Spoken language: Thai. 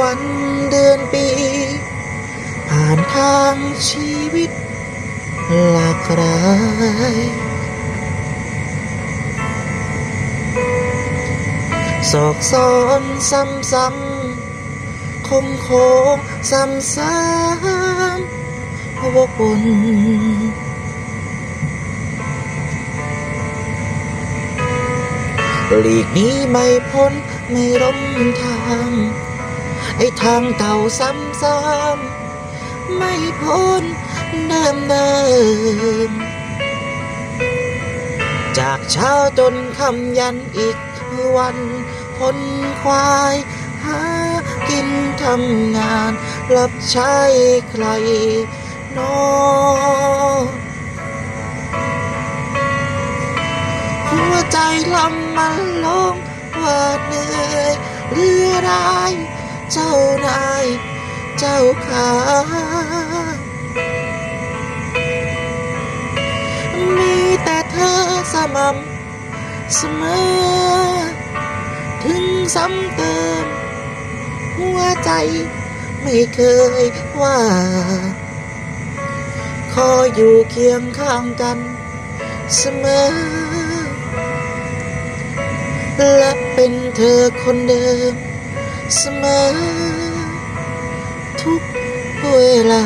วันเดือนปี ผ่านทางชีวิตหลากหลายศอกซ้อนซ้ำซ้ำคมโค้งซ้ำซ้ำวกวนหลีกหนี้ไม่พ้นไม่ร่มทาง ไอ้ทางเก่าซ้ำๆไม่พ้นเดิมเดิมจากเช้าจนคำยันอีกวันคนควายหากินทำงาน รับใช้ใครนอหัวใจลำมันลงว่าเหนื่อยเรือราย เจ้านาย เจ้าขามีแต่เธอสม่ำเสมอ ถึงซ้ำเติม หัวใจไม่เคยว่า ขออยู่เคียงข้างกันเสมอ และเป็นเธอคนเดิม เสมอทุกเวลา